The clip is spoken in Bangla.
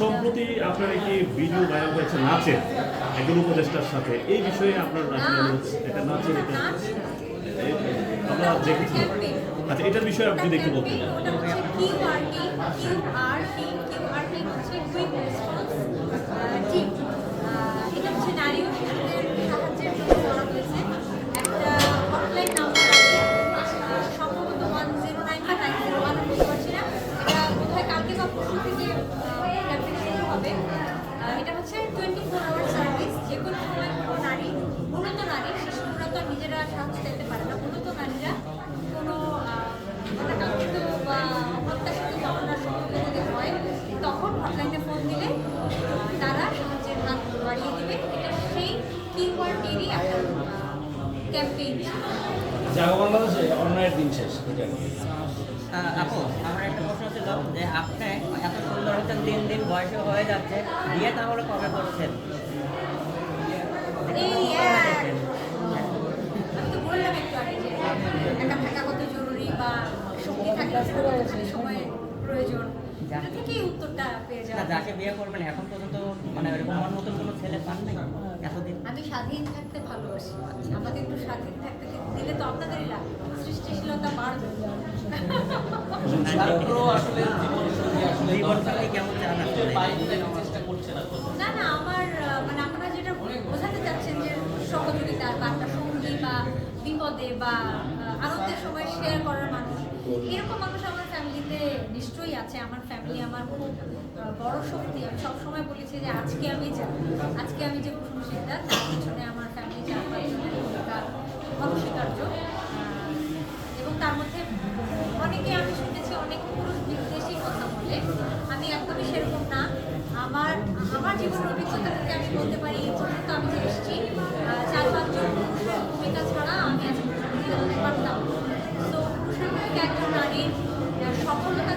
সম্প্রতি আপনার একটি ভিডিও ভাইরাল হয়েছে নাচের একজন উপদেষ্টার সাথে। এই বিষয়ে আপনার এটা নাচের এটা আমরা দেখেছি। আচ্ছা এটার বিষয়ে আপনি যদি একটু ক্যাম্পেইন জাগো বাংলাদেশে অন্যায়ের দিন শেষ আপু আমার একটা প্রশ্ন ছিল যে আপনি এত সুন্দর হচ্ছেন দিন দিন বয়স হয়ে যাচ্ছে বিয়ে তাহলে কবে করছেন? একটু থাকা কত জরুরি বা শক্তি থাকলে কতখানি সময় প্রয়োজন। এটা থেকেই উত্তরটা পেয়ে না যাকে বিয়ে করবেন এখন পর্যন্ত মানে এরকম আমার মতন কোনো ছেলে পান নাই এতদিন। আমি স্বাধীন থাকতে ভালোবাসি। আমাকে একটু স্বাধীন থাকতে দিলে তো আপনাদেরই লাভ সৃষ্টিশীলতা বাড়বে। আসলে কেমন চান না না আমার মানে আপনারা যেটা বোঝাতে চাচ্ছেন যে সহযোগিতা বা একটা সঙ্গী বা বিপদে বা আনন্দের সময় শেয়ার করার মানুষ। আছে, আমার ফ্যামিলি আমার খুব বড় শক্তি। আমি সবসময় বলেছি যে আজকে আমি যা, আজকে আমি যে কুসুম সিদ্ধার তার পিছনে আমার ফ্যামিলি চার পাঁচজনের ভূমিকা এবং তার মধ্যে অনেকে আমি শুনেছি, অনেক পুরুষ বিদ্বেষী কথা বলে। আমি একদমই সেরকম না। আমার আমার জীবনের অভিজ্ঞতা থেকে আমি বলতে পারি, এই জন্য তো আমি এসেছি চার পাঁচজন পুরুষের ভূমিকা ছাড়া আমি আজকে হতে পারতাম তো পুরুষের ভূমিকা একজন নারীর সফলতা